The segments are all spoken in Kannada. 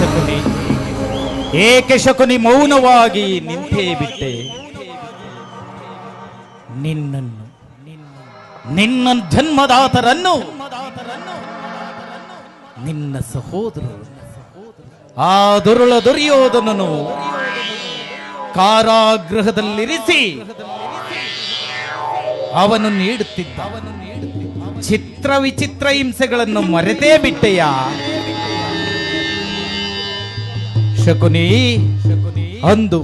ಶಕುನಿ. ಏಕೆ ಶಕುನಿ, ಮೌನವಾಗಿ ನಿಂತೇ ಬಿಟ್ಟೆ. ನಿನ್ನನ್ನು, ನಿನ್ನ ಜನ್ಮದಾತರನ್ನು, ನಿನ್ನ ಸಹೋದರರು, ಆ ದುರುಳ ದುರ್ಯೋಧನನು ಕಾರಾಗೃಹದಲ್ಲಿರಿಸಿ ಅವನು ನೀಡುತ್ತಿದ್ದ ಚಿತ್ರ ವಿಚಿತ್ರ ಹಿಂಸೆಗಳನ್ನು ಮರೆತೇ ಬಿಟ್ಟೆಯ? ಶಕುನಿ, ಅಂದು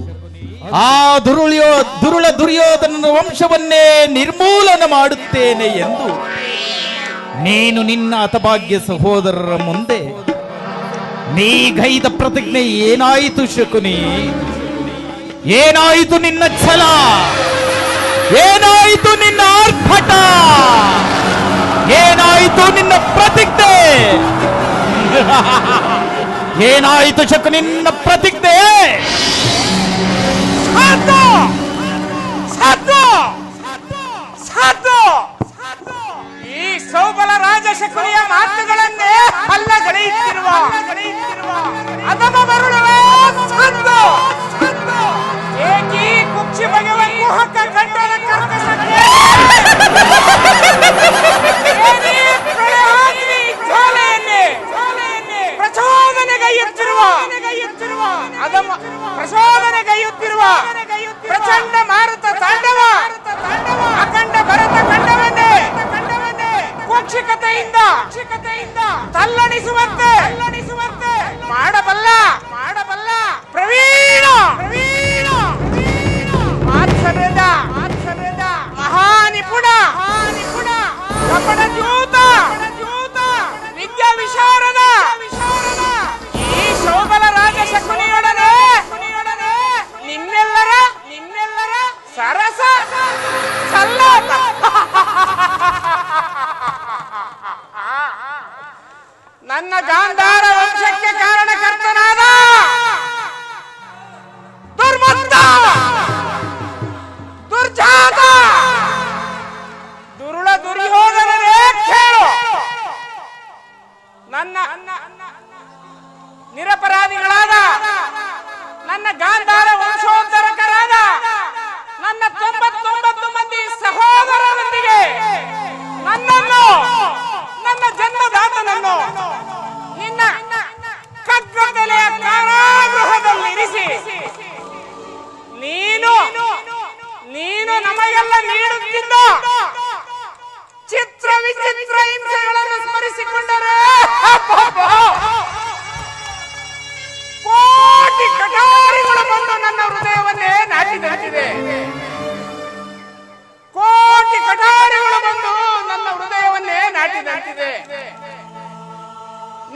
ಆ ದುರುಳಿಯೋ, ದುರುಳ ದುರ್ಯೋಧನನ ವಂಶವನ್ನೇ ನಿರ್ಮೂಲನ ಮಾಡುತ್ತೇನೆ ಎಂದು ನೀನು ನಿನ್ನ ಅತಭಾಗ್ಯ ಸಹೋದರರ ಮುಂದೆ ನೀಗೈದ ಪ್ರತಿಜ್ಞೆ ಏನಾಯಿತು ಶಕುನಿ? ಏನಾಯಿತು ನಿನ್ನ ಛಲ? ಏನಾಯಿತು ನಿನ್ನ ಆರ್ಭಟ? ಏನಾಯಿತು ನಿನ್ನ ಪ್ರತಿಜ್ಞೆ? ಏನಾಯಿತು ಶಕು ನಿನ್ನ ಪ್ರತಿಜ್ಞೆ? ಈ ಸೌಬಲ ರಾಜಶಕುನಿಯ ಮಾತುಗಳನ್ನೇ ಅಲ್ಲಗಳೆಯುತ್ತಿರುವ ಅದನ್ನು ಬರುಳುವೆ ಸಾಧು ಏಕಿ ಕುಕ್ಷಿ ಬಗೆವ ಕುಹಕ ಗಂಟಲ ಕರ್ಕಸಕ್ಕೆ ಪ್ರಚೋದನೆಗೈಯುತ್ತಿರುವ ಅದಮ ಪ್ರಚೋದನೆಗೈಯುತ್ತಿರುವ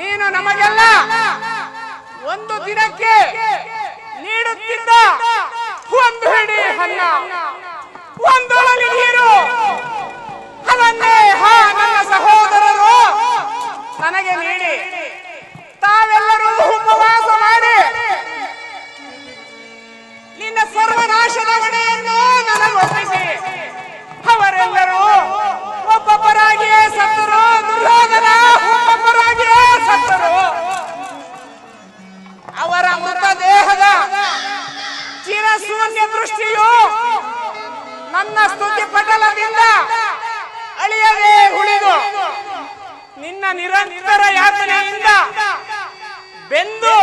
ನೀನು ನಮಗೆಲ್ಲ ಒಂದು ದಿನಕ್ಕೆ ನೀಡುತ್ತಿದ್ದ ಒಂದು ಹಿಡಿ ಅನ್ನ ಒಂದೊಳಗೆ ನೀರು. ಅದನ್ನೇ ಹಾ, ನನ್ನ ಸಹೋದರರು ನನಗೆ ನೀಡಿ. ತಾವೆಲ್ಲರೂ ಉಪವಾಸ ಮಾಡಿ. ನಿನ್ನ ಸರ್ವನಾಶದ ಹೊಣೆಯನ್ನು ನನಗೆ ಒಪ್ಪಿಸಿ ಅವರೆಲ್ಲರೂ ಒಬ್ಬೊಬ್ಬರಾಗಿಯೇ ಸತ್ತರು ದೃಷ್ಟಿಯು ನನ್ನ ಸ್ತುತಿ ಪಟಲದಿಂದ ಅಳಿಯದೇ ಉಳಿದು ನಿನ್ನ ನಿರಂತರ ಯಾತನೆಯಿಂದ ಬೆಂದು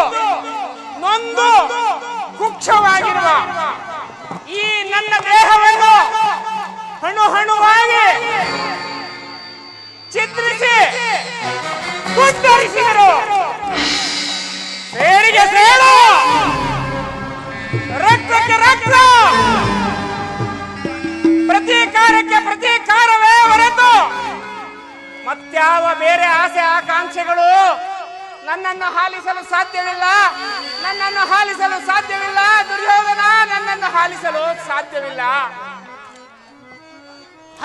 ನೊಂದು ಕುಕ್ಷವಾಗಿರುವ ಈ ನನ್ನ ದೇಹವನ್ನು ಹಣು ಹಣುವಾಗಿ ಚಿತ್ರಿಸಿ ಕುತ್ತರಿಸಿದರು ಸೇರಿಗೆ ಸೇರು. ರಕ್ತಕ್ಕೆ ರಕ್ತ ಪ್ರತೀಕಾರಕ್ಕೆ ಪ್ರತೀಕಾರವೇ ಹೊರತು! ಮತ್ಯಾವ ಬೇರೆ ಆಸೆ ಆಕಾಂಕ್ಷೆಗಳು ನನ್ನನ್ನು ಹಾಲಿಸಲು ಸಾಧ್ಯವಿಲ್ಲ! ನನ್ನನ್ನು ಹಾಲಿಸಲು ಸಾಧ್ಯವಿಲ್ಲ! ದುರ್ಯೋಧನ ನನ್ನನ್ನು ಹಾಲಿಸಲು ಸಾಧ್ಯವಿಲ್ಲ!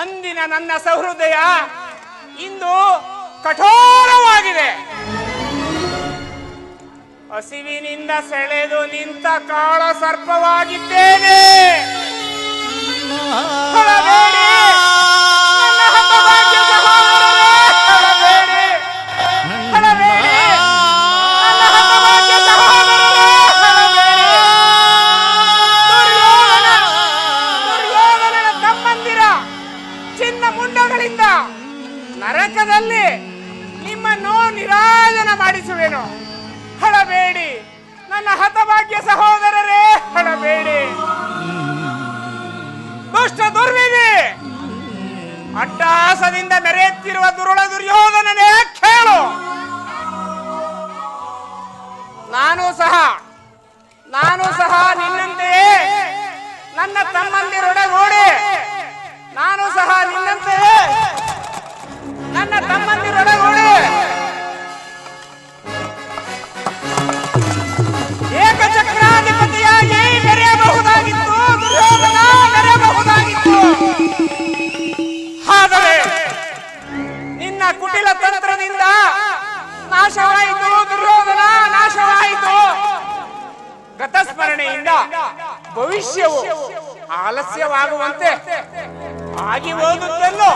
ಅಂದಿನ ನನ್ನ ಸಹೃದಯ ಇಂದು ಕಠೋರವಾಗಿದೆ! ಹಸಿವಿನಿಂದ ಸೆಳೆದು ನಿಂತ ಕಾಳ ಸರ್ಪವಾಗಿದ್ದೇನೆ. ನಾಶವಾಯಿತು, ದುರ್ಯೋಧನ ನಾಶವಾಯಿತು. ಗತಸ್ಮರಣೆಯಿಂದ ಭವಿಷ್ಯವು ಆಲಸ್ಯವಾಗುವಂತೆ ಆಗಿ ಹೋಗುತ್ತಲ್ಲೋ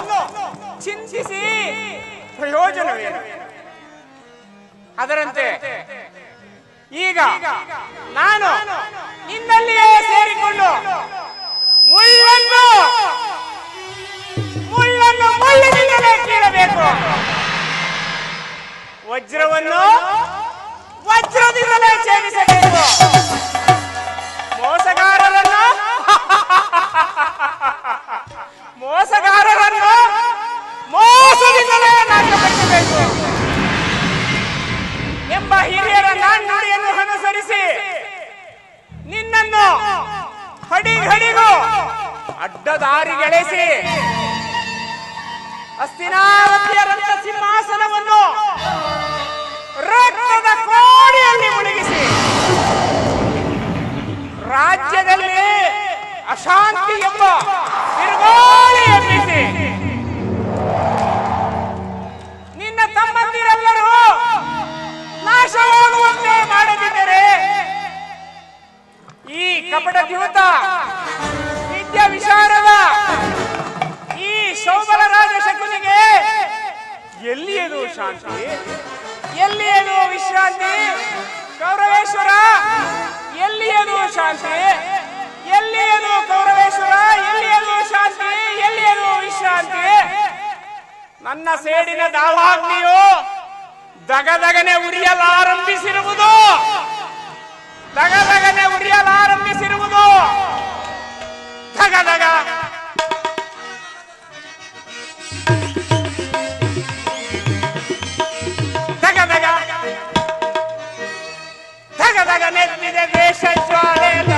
ಚಿಂತಿಸಿ ಪ್ರಯೋಜನ ಅದರಂತೆ ಈಗ ನಾನು ನಿನ್ನಲ್ಲಿಯೇ ಸೇರಿಕೊಂಡು ಮುಳ್ಳನ್ನು ಮುಳ್ಳನ್ನು ಮುಳ್ಳಿನಿಂದಲೇ ಕೇಳಬೇಕು. ವಜ್ರವನ್ನು ವಜ್ರದಿಂದಲೇ ಸೇವಿಸಬೇಕು ಎಲ್ಲಿಯದು ಶಾಂತಿ? ಎಲ್ಲಿಯದು ವಿಶ್ರಾಂತಿ? ಕೌರವೇಶ್ವರ ಎಲ್ಲಿಯದು ಶಾಂತಿ? ಎಲ್ಲಿಯದು ಕೌರವೇಶ್ವರ ಏನು ಶಾಂತಿ? ಎಲ್ಲಿಯದು ವಿಶ್ರಾಂತಿ? ನನ್ನ ಸೇಡಿನ ದಾವಾಗ್ನಿಯು ದಗದಗನೆ ಉರಿಯಲಾರಂಭಿಸಿರುವುದು. ದಗದಗನೆ ಉರಿಯಲಾರಂಭಿಸಿರುವುದು. ದಗದಗ Jagannath, Vijay, Vishal, Swaraj.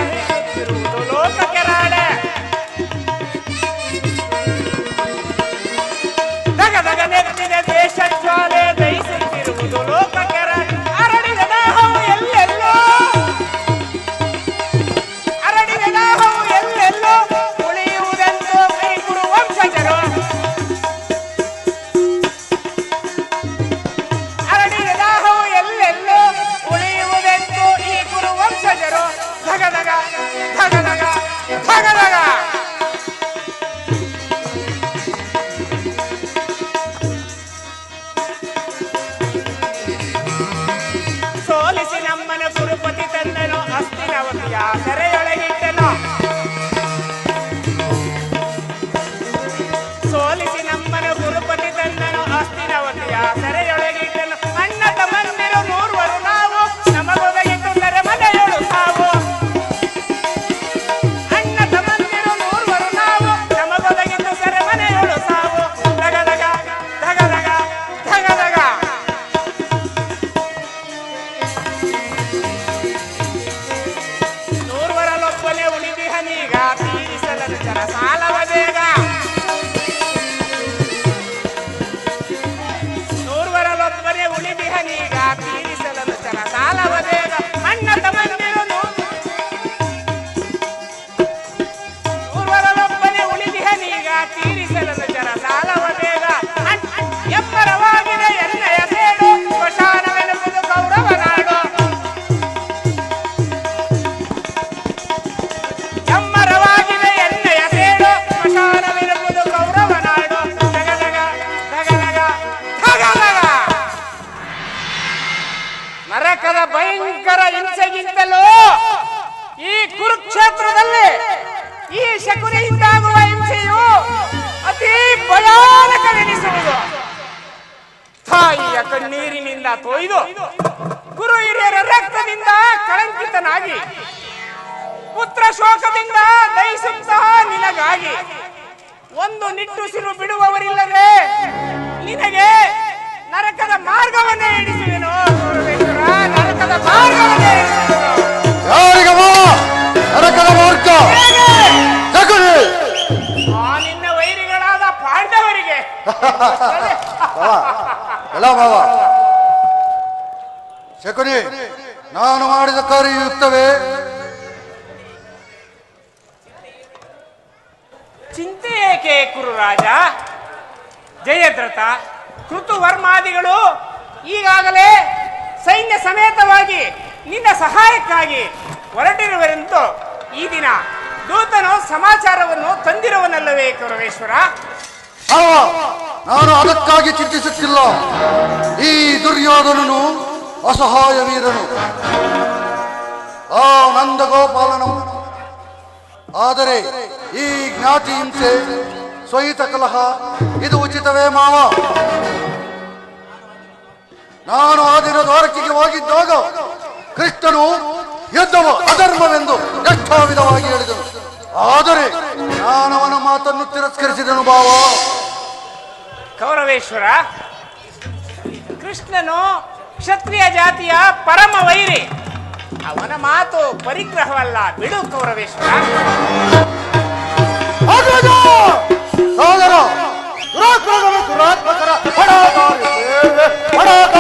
ಭಯಂಕರ ಹಿಂಸೆಗಿಂತಲೂ ಈ ಕುರುಕ್ಷೇತ್ರದಲ್ಲಿ ಈ ಶಕುನಿಯಿಂದಾಗುವ ಹಿಂಸೆಯು ಅತಿ ಭಯಾನಕವೆನಿಸುವುದು. ತಾಯಿಯ ಕಣ್ಣೀರಿನಿಂದ ತೊಯ್ದು ಗುರು ಹಿರಿಯರ ರಕ್ತದಿಂದ ಕಳಂಕಿತನಾಗಿ ಪುತ್ರ ಶೋಕದಿಂದ ದಯಿಸುತ್ತಾ ನಿನಗಾಗಿ ಒಂದು ನಿಟ್ಟುಸಿರು ಬಿಡುವವರಿಲ್ಲದೆ ನಿನಗೆ ನರಕದ ಮಾರ್ಗವನ್ನೇ ಹಿಡಿಸುವೆನು ನರಕದ ಮಾರ್ಗವನ್ನೇ ಯಾರಿಗವ ನರಕದ ಮಾರ್ಗ. ಆ ನಿನ್ನ ವೈರಿಗಳಾದ ಪಾಂಡವರಿಗೆ. ಮಾವ ಶಕುನಿ ನಾನು ಮಾಡಿದ ಕಾರ್ಯಯುಕ್ತವೇ? ಚಿಂತೆ ಏಕೆ ಕುರುರಾಜ? ಜಯದ್ರಥ ಕೃತುವರ್ಮಾದಿಗಳು ಈಗಾಗಲೇ ಸೈನ್ಯ ಸಮೇತವಾಗಿ ನಿನ್ನ ಸಹಾಯಕ್ಕಾಗಿ ಹೊರಟಿರುವರೆಂದು ಈ ದಿನ ದೂತನು ಸಮಾಚಾರವನ್ನು ತಂದಿರುವನಲ್ಲವೇ ಕುರವೇಶ್ವರ ನಾನು ಅದಕ್ಕಾಗಿ ಚಿಂತಿಸುತ್ತಿಲ್ಲ. ಈ ದುರ್ಯೋಧನನು ಅಸಹಾಯ ವೀರನು. ಆ ನಂದಗೋಪಾಲನು. ಆದರೆ ಈ ಜ್ಞಾತಿ ಹಿಂಸೆ ಸ್ವಹಿತ ಕಲಹ ಇದು ಉಚಿತವೇ ಮಾವ. ನಾನು ಆ ದಿನ ದ್ವಾರಕಿಗೆ ಹೋಗಿದ್ದಾಗ ಕೃಷ್ಣನು ಯುದ್ಧವು ಅಧರ್ಮವೆಂದು ಎಷ್ಟೋ ವಿಧವಾಗಿ ಹೇಳಿದನು. ಆದರೆ ಅವನ ಮಾತನ್ನು ತಿರಸ್ಕರಿಸಿದನು ಭಾವ ಕೌರವೇಶ್ವರ ಕೃಷ್ಣನು ಕ್ಷತ್ರಿಯ ಜಾತಿಯ ಪರಮ ವೈರಿ. ಅವನ ಮಾತು ಪರಿಗ್ರಹವಲ್ಲ. ಬಿಡು ಕೌರವೇಶ್ವರ! ಸೋದರ ದುರಾಕ್ರಮಣ ದುರಾತ್ಮಕರ ಹೊಡಾದಾರಿ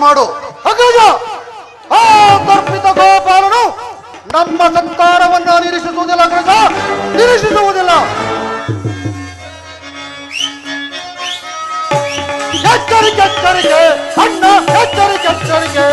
ಮಾಡು. ಆ ತರ್ಪಿತ ಗೋಪಾಲನು ನಮ್ಮ ಸಂತಾನವನ್ನು ನಿರೀಕ್ಷಿಸುವುದಿಲ್ಲ ಅಗ್ರಜ! ನಿರೀಕ್ಷಿಸುವುದಿಲ್ಲ! ಎಚ್ಚರಿಕೆ ಎಚ್ಚರಿಕೆ! ಅಣ್ಣ ಎಚ್ಚರಿಕೆ ಎಚ್ಚರಿಕೆ!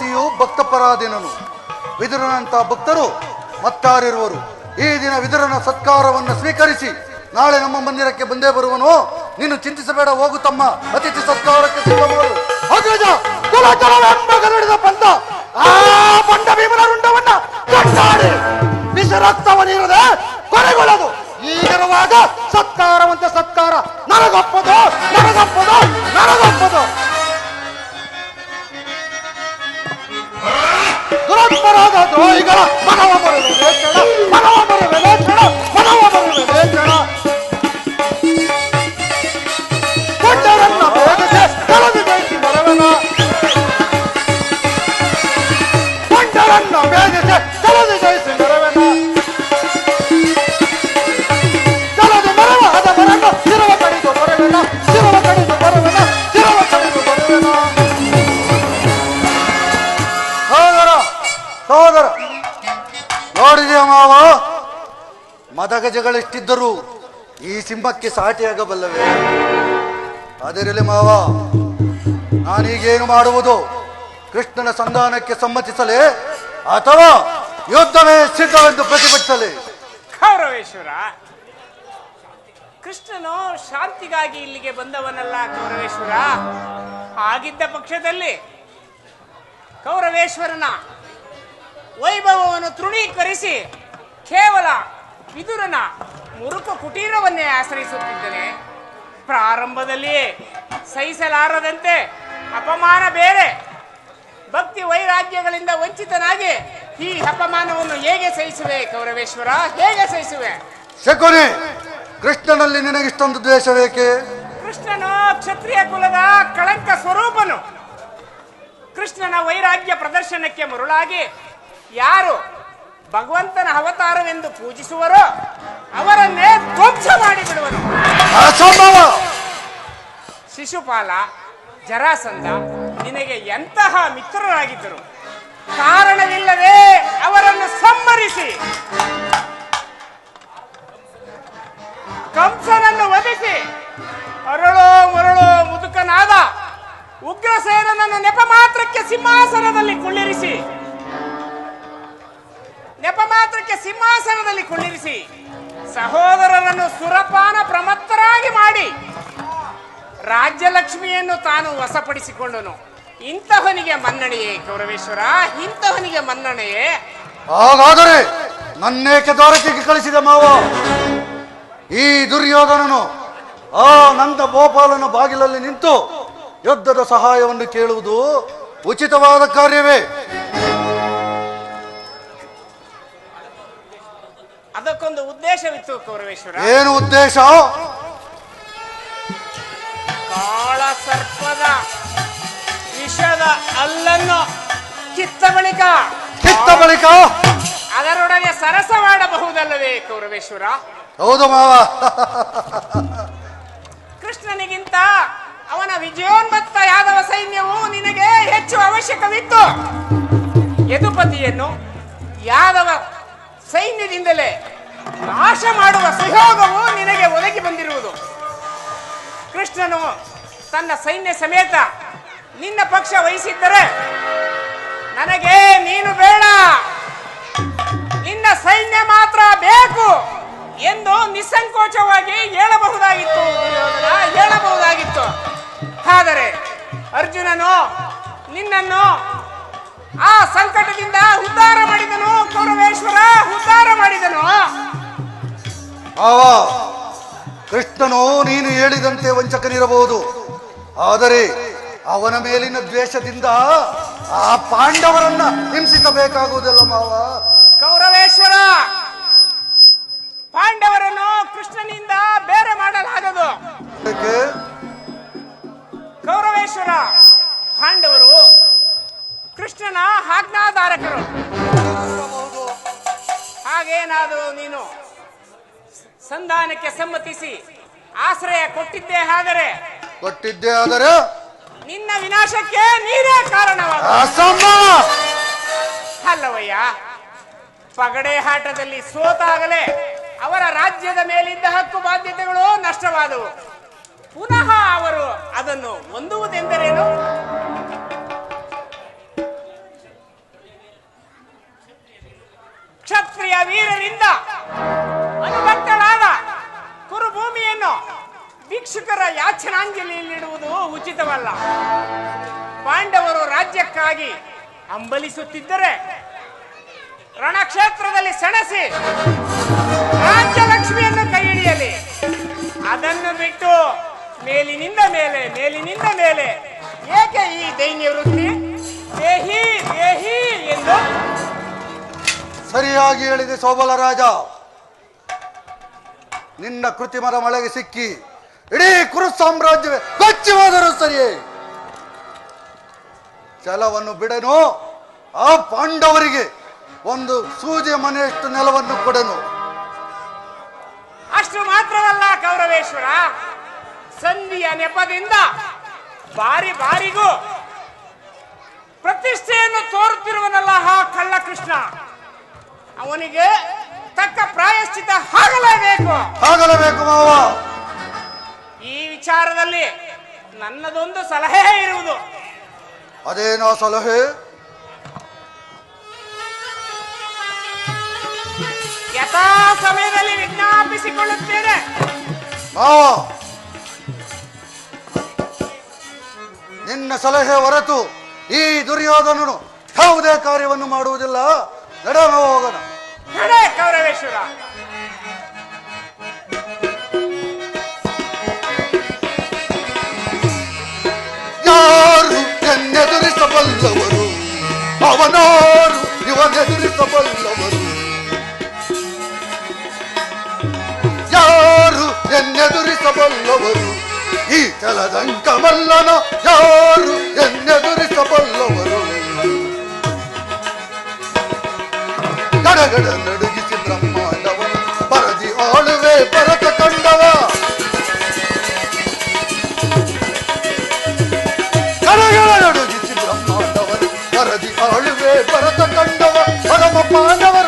ಯದುಪತಿಯು ಭಕ್ತಪರಾಧೀನನು. ವಿದುರನಂತ ಭಕ್ತರು ಮತ್ತಾರಿರುವರು. ಈ ದಿನ ವಿದುರನ ಸತ್ಕಾರವನ್ನು ಸ್ವೀಕರಿಸಿ ನಾಳೆ ನಮ್ಮ ಮಂದಿರಕ್ಕೆ ಬಂದೇ ಬರುವನು. ನೀನು ಚಿಂತಿಸಬೇಡ, ಹೋಗು ತಮ್ಮ. ಅತಿಥಿ ಸತ್ಕಾರಕ್ಕೆ ಸಿದ್ಧ ಪಂಥ. ಆ ಈಗಿರುವಾಗ ಸತ್ಕಾರವಂತೆ ಸತ್ಕಾರ. ನನಗೊಪ್ಪದು ನನಗೊಪ್ಪದು ನನಗೊಪ್ಪದು ದುರತ್ಮರಾದ ದ್ರೋಹಿಗಳ ಮನವ ಬರುವೆ ಕ್ಷಣ ಮನವ ಬರುವೆ ಕ್ಷಣ ಮದಗಜಗಳೆಷ್ಟಿದ್ದರೂ ಈ ಸಿಂಹಕ್ಕೆ ಸಾಟಿಯಾಗಬಲ್ಲವೇ? ಅದರಲ್ಲಿ ಮಾವ, ನಾನೀಗೇನು ಮಾಡುವುದು? ಕೃಷ್ಣನ ಸಂಧಾನಕ್ಕೆ ಸಮ್ಮತಿಸಲೇ ಅಥವಾ ಯುದ್ಧವೇ ಸಿದ್ಧವೆಂದು ಪ್ರತಿಭಟಿಸಲಿ? ಕೌರವೇಶ್ವರ ಕೃಷ್ಣನು ಶಾಂತಿಗಾಗಿ ಇಲ್ಲಿಗೆ ಬಂದವನಲ್ಲ ಕೌರವೇಶ್ವರ ಆಗಿದ್ದ ಪಕ್ಷದಲ್ಲಿ ಕೌರವೇಶ್ವರನ ವೈಭವವನ್ನು ತೃಣೀಕರಿಸಿ ಕೇವಲ ವಿದುರನ ಮುರುಕು ಕುಟೀರವನ್ನೇ ಆಶ್ರಯಿಸುತ್ತಿದ್ದೇನೆ. ಪ್ರಾರಂಭದಲ್ಲಿ ಸಹಿಸಲಾರದಂತೆ ಅಪಮಾನ ಬೇರೆ. ಭಕ್ತಿ ವೈರಾಗ್ಯಗಳಿಂದ ವಂಚಿತನಾಗಿ ಈ ಅಪಮಾನವನ್ನು ಹೇಗೆ ಸಹಿಸುವೆ ಕೌರವೇಶ್ವರ ಹೇಗೆ ಸಹಿಸುವೆ? ಶಕುನಿ ಕೃಷ್ಣನಲ್ಲಿ ನಿನಗಿಷ್ಟೊಂದು ದ್ವೇಷ ಬೇಕೆ ಕೃಷ್ಣನು ಕ್ಷತ್ರಿಯ ಕುಲದ ಕಳಂಕ ಸ್ವರೂಪನು. ಕೃಷ್ಣನ ವೈರಾಗ್ಯ ಪ್ರದರ್ಶನಕ್ಕೆ ಮರುಳಾಗಿ ಯಾರು ಭಗವಂತನ ಅವತಾರವೆಂದು ಪೂಜಿಸುವರೋ ಅವರನ್ನೇ ಧ್ವಂಸ ಮಾಡಿಬಿಡುವನು. ಅಸಂಭವ. ಶಿಶುಪಾಲ ಜರಾಸಂಧ ನಿನಗೆ ಎಂತಹ ಮಿತ್ರರಾಗಿದ್ದರು? ಕಾರಣವಿಲ್ಲದೆ ಅವರನ್ನು ಸಂಹರಿಸಿ. ಕಂಸನನ್ನು ವಧಿಸಿ. ಅರಳೋ ಮರಳೋ ಮುದುಕನಾದ ಉಗ್ರಸೇನನನ್ನು ನೆಪ ಮಾತ್ರಕ್ಕೆ ಸಿಂಹಾಸನದಲ್ಲಿ ಕುಳ್ಳಿರಿಸಿ. ನೆಪ ಮಾತ್ರಕ್ಕೆ ಸಿಂಹಾಸನದಲ್ಲಿ ಕುಳ್ಳಿರಿಸಿ ಸಹೋದರರನ್ನು ಸುರಪಾನ ಪ್ರಮತ್ತರಾಗಿ ಮಾಡಿ ರಾಜ್ಯಲಕ್ಷ್ಮಿಯನ್ನು ತಾನು ವಶಪಡಿಸಿಕೊಂಡನು. ಇಂತಹನಿಗೆ ಮನ್ನಣೆಯೇ ಗೌರವೇಶ್ವರ ಇಂತಹನಿಗೆ ಮನ್ನಣೆಯೇ? ಹಾಗಾದರೆ ನನ್ನೇಕೆ ದ್ವಾರಕೆಗೆ ಕಳಿಸಿದ ಮಾವ? ಈ ದುರ್ಯೋಧನನು ಆ ನಂದ ಗೋಪಾಲನ ಬಾಗಿಲಲ್ಲಿ ನಿಂತು ಯುದ್ಧದ ಸಹಾಯವನ್ನು ಕೇಳುವುದು ಉಚಿತವಾದ ಕಾರ್ಯವೇ. ಅದಕ್ಕೊಂದು ಉದ್ದೇಶವಿತ್ತು ಕೌರವೇಶ್ವರ ಏನು ಉದ್ದೇಶ? ಕಾಳ ಸರ್ಪದ ವಿಷದ ಅಲ್ಲನ್ನು ಕಿತ್ತ ಬಳಿಕ. ಕಿತ್ತ ಬಳಿಕ? ಅದರೊಡನೆ ಸರಸವಾಡಬಹುದಲ್ಲವೇ ಕೌರವೇಶ್ವರ ಹೌದು ಮಾವ. ಕೃಷ್ಣನಿಗಿಂತ ಅವನ ವಿಜಯೋನ್ಮತ್ತ ಯಾದವ ಸೈನ್ಯವು ನಿನಗೆ ಹೆಚ್ಚು ಅವಶ್ಯಕವಿತ್ತು. ಯದುಪತಿಯನ್ನು ಯಾದವ ಸೈನ್ಯದಿಂದಲೇ ನಾಶ ಮಾಡುವ ಸುಯೋಗವು ನಿನಗೆ ಒದಗಿ ಬಂದಿರುವುದು. ಕೃಷ್ಣನು ತನ್ನ ಸೈನ್ಯ ಸಮೇತ ನಿನ್ನ ಪಕ್ಷ ವಹಿಸಿದ್ದರೆ ನನಗೆ ನೀನು ಬೇಡ. ನಿನ್ನ ಸೈನ್ಯ ಮಾತ್ರ ಬೇಕು ಎಂದು ನಿಸ್ಸಂಕೋಚವಾಗಿ ಹೇಳಬಹುದಾಗಿತ್ತು. ಹೇಳಬಹುದಾಗಿತ್ತು. ಆದರೆ ಅರ್ಜುನನು ನಿನ್ನನ್ನು ಆ ಸಂಕಟದಿಂದ ಉದ್ಧಾರ ಮಾಡಿದನು ಕೌರವೇಶ್ವರ ಉದ್ಧಾರ ಮಾಡಿದನು. ಆವ ಕೃಷ್ಣನು ನೀನು ಹೇಳಿದಂತೆ ವಂಚಕನಿರಬಹುದು. ಆದರೆ ಅವನ ಮೇಲಿನ ದ್ವೇಷದಿಂದ ಆ ಪಾಂಡವರನ್ನ ಹಿಂಸಿಸಬೇಕಾಗುವುದಿಲ್ಲ ಮಾವ. ಕೌರವೇಶ್ವರ ಪಾಂಡವರನ್ನು ಕೃಷ್ಣನಿಂದ ಬೇರೆ ಮಾಡಲಾಗದು? ಕೌರವೇಶ್ವರ ಕೃಷ್ಣನ ಆಜ್ಞಾಧಾರಕರು. ಹಾಗೇನಾದರೂ ನೀನು ಸಂಧಾನಕ್ಕೆ ಸಮ್ಮತಿಸಿ ಆಶ್ರಯ ಕೊಟ್ಟಿದ್ದೇ ಆದರೆ ಕೊಟ್ಟಿದ್ದೆ ಆದರೆ ನಿನ್ನ ವಿನಾಶಕ್ಕೆ ನೀನೇ ಕಾರಣವಾದ ಅಲ್ಲವಯ್ಯ ಪಗಡೆ ಆಟದಲ್ಲಿ ಸೋತಾಗಲೇ ಅವರ ರಾಜ್ಯದ ಮೇಲಿದ್ದ ಹಕ್ಕು ಬಾಧ್ಯತೆಗಳು ನಷ್ಟವಾದವು. ಪುನಃ ಅವರು ಅದನ್ನು ಹೊಂದುವುದೆಂದರೇನು? ಕ್ಷತ್ರಿಯ ವೀರರಿಂದ ಅನುಭಕ್ತಳಾದ ಕುರುಭೂಮಿಯನ್ನು ಭಿಕ್ಷುಕರ ಯಾಚನಾಂಜಲಿಯಲ್ಲಿಡುವುದು ಉಚಿತವಲ್ಲ. ಪಾಂಡವರು ರಾಜ್ಯಕ್ಕಾಗಿ ಅಂಬಲಿಸುತ್ತಿದ್ದರೆ ರಣಕ್ಷೇತ್ರದಲ್ಲಿ ಸೆಣಸಿ ರಾಜ್ಯಲಕ್ಷ್ಮಿಯನ್ನು ಕೈ ಹಿಡಿಯಲಿ ಅದನ್ನು ಬಿಟ್ಟು ಮೇಲಿನಿಂದ ಮೇಲೆ ಮೇಲಿನಿಂದ ಮೇಲೆ ಏಕೆ ಈ ದೈನ್ಯ ವೃತ್ತಿ? ದೇಹಿ ಸರಿಯಾಗಿ ಹೇಳಿದೆ ಸೋಬಲ ರಾಜ. ನಿನ್ನ ಕೃತಿಮರ ಮಳೆಗೆ ಸಿಕ್ಕಿ ಇಡೀ ಕುರು ಸಾಮ್ರಾಜ್ಯವೇ ಕೊಚ್ಚಿವಾದರೂ ಸರಿಯೇ. ಛಲವನ್ನು ಬಿಡನು, ಆ ಪಾಂಡವರಿಗೆ ಒಂದು ಸೂಜೆ ಮನೆಯಷ್ಟು ನೆಲವನ್ನು ಕೊಡನು. ಅಷ್ಟು ಮಾತ್ರವಲ್ಲ ಕೌರವೇಶ್ವರ ಸಂಧಿಯ ನೆಪದಿಂದ ಬಾರಿ ಬಾರಿಗೂ ಪ್ರತಿಷ್ಠೆಯನ್ನು ತೋರುತ್ತಿರುವನಲ್ಲ ಹಾ ಕೃಷ್ಣ ಇವನಿಗೆ ತಕ್ಕ ಪ್ರಾಯಶ್ಚಿತ ಆಗಲೇಬೇಕು ಆಗಲೇಬೇಕು ಮಾವ. ಈ ವಿಚಾರದಲ್ಲಿ ನನ್ನದೊಂದು ಸಲಹೆ ಇರುವುದು. ಅದೇನೋ ಸಲಹೆ? ಯಥಾ ಸಮಯದಲ್ಲಿ ವಿಜ್ಞಾಪಿಸಿಕೊಳ್ಳುತ್ತೇನೆ. ಮಾವ ನಿನ್ನ ಸಲಹೆ ಹೊರತು ಈ ದುರ್ಯೋಧನನು ಯಾವುದೇ ಕಾರ್ಯವನ್ನು ಮಾಡುವುದಿಲ್ಲ. ನಡೆ ಮಾವ ಹೋಗೋಣ ನಡೆ ಕೌರವೇಶ್ವರ ಯಾರು ಎನ್ನೆದುರಿಸಬಲ್ಲವರು ಅವನಾರು ಇವನೆದುರಿಸಬಲ್ಲವರು ಯಾರು ಎನ್ನೆದುರಿಸಬಲ್ಲವರು ಈ ಚಲದಂಕಮಲ್ಲನ ಯಾರು ಎನ್ನೆದುರಿಸಬಲ್ಲವರು ಗಡಗಡ ನಡುಗಿಸಿ ಬ್ರಹ್ಮಾಂಡವನು ಪರದಿ ಆಳುವೆ ಭರತ ಕಂಡವ ಕರಗಳ ನಡುಗಿಸಿ ಬ್ರಹ್ಮಾಂಡವರು ಪರದಿ ಆಳುವೆ ಭರತ ಕಂಡವ ಪರಮ ಪಾಂಡವರ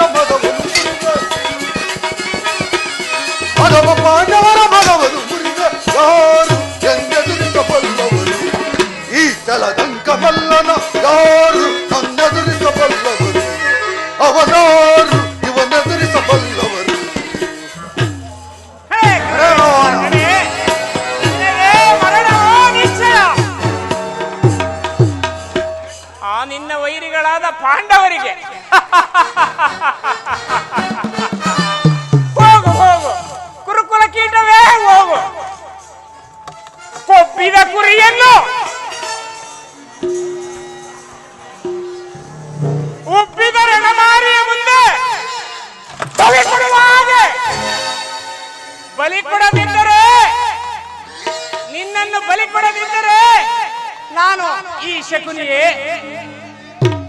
ಶಕುನಿಯೇ.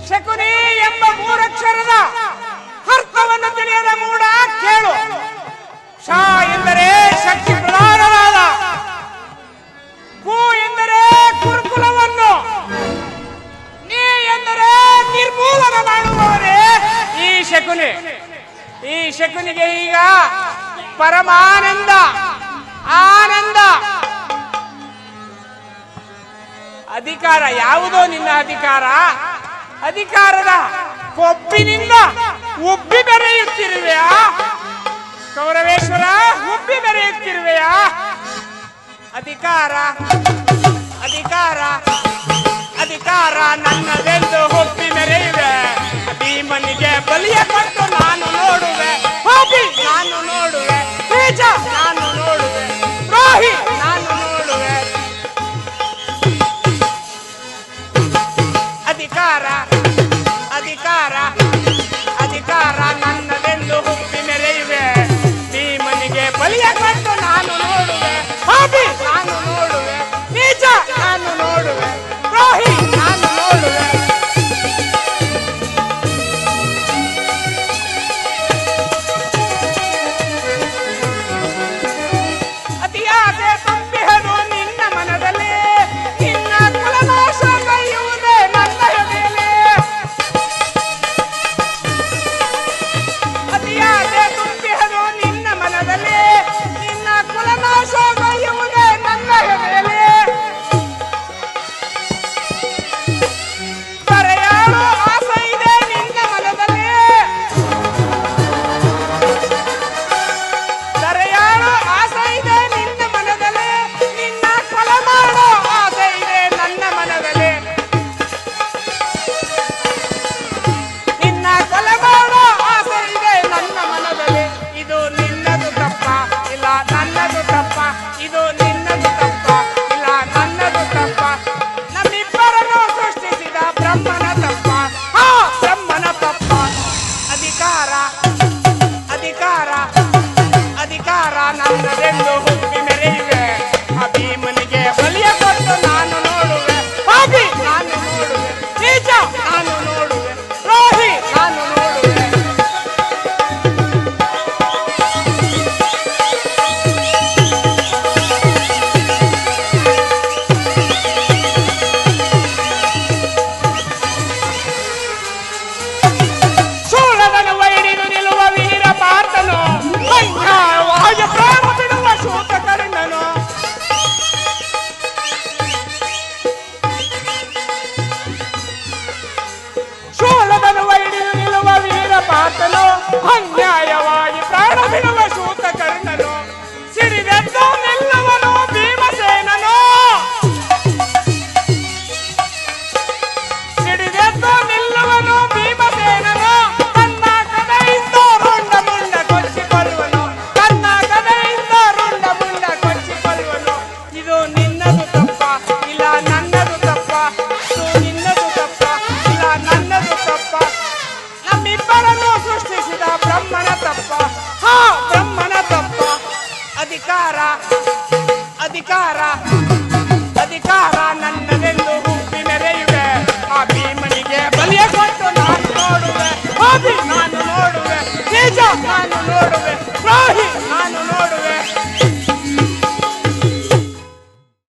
ಶಕುನಿ ಎಂಬ ಮೂರಕ್ಷರದ ಅರ್ಥವನ್ನು ತಿಳಿಯದ ಮೂಡ ಕೇಳು. ಶಾ ಎಂದರೆ ಶಕ್ತಿ ಪ್ರಧಾನವಾದ. ಕೂ ಎಂದರೆ ಕುರುಕುಲವನ್ನು. ನೀ ಎಂದರೆ ನಿರ್ಮೂಲನ ಮಾಡುವವರೇ ಈ ಶಕುನಿ. ಈ ಶಕುನಿಗೆ ಈಗ ಪರಮಾನಂದ, ಆನಂದ ಅಧಿಕಾರ ಯಾವುದೋ ನಿನ್ನ ಅಧಿಕಾರ? ಅಧಿಕಾರದ ಕೊಬ್ಬಿನಿಂದ ಉಬ್ಬಿ ಬೆರೆಯುತ್ತಿರುವೆಯಾ? ಕೌರವೇಶ್ವರ ಉಬ್ಬಿ ಬೆರೆಯುತ್ತಿರುವೆಯಾ? ಅಧಿಕಾರ ಅಧಿಕಾರ ಅಧಿಕಾರ ನನ್ನದೆಂದು ಒಪ್ಪಿ ಮೆರೆಯುವೆ ಭೀಮನಿಗೆ ಬಲಿಯ ಕೊಟ್ಟು ನಾನು ನೋಡುವೆ. ಹೋಗಿ, ನಾನು ನೋಡುವೆ. ನಾನು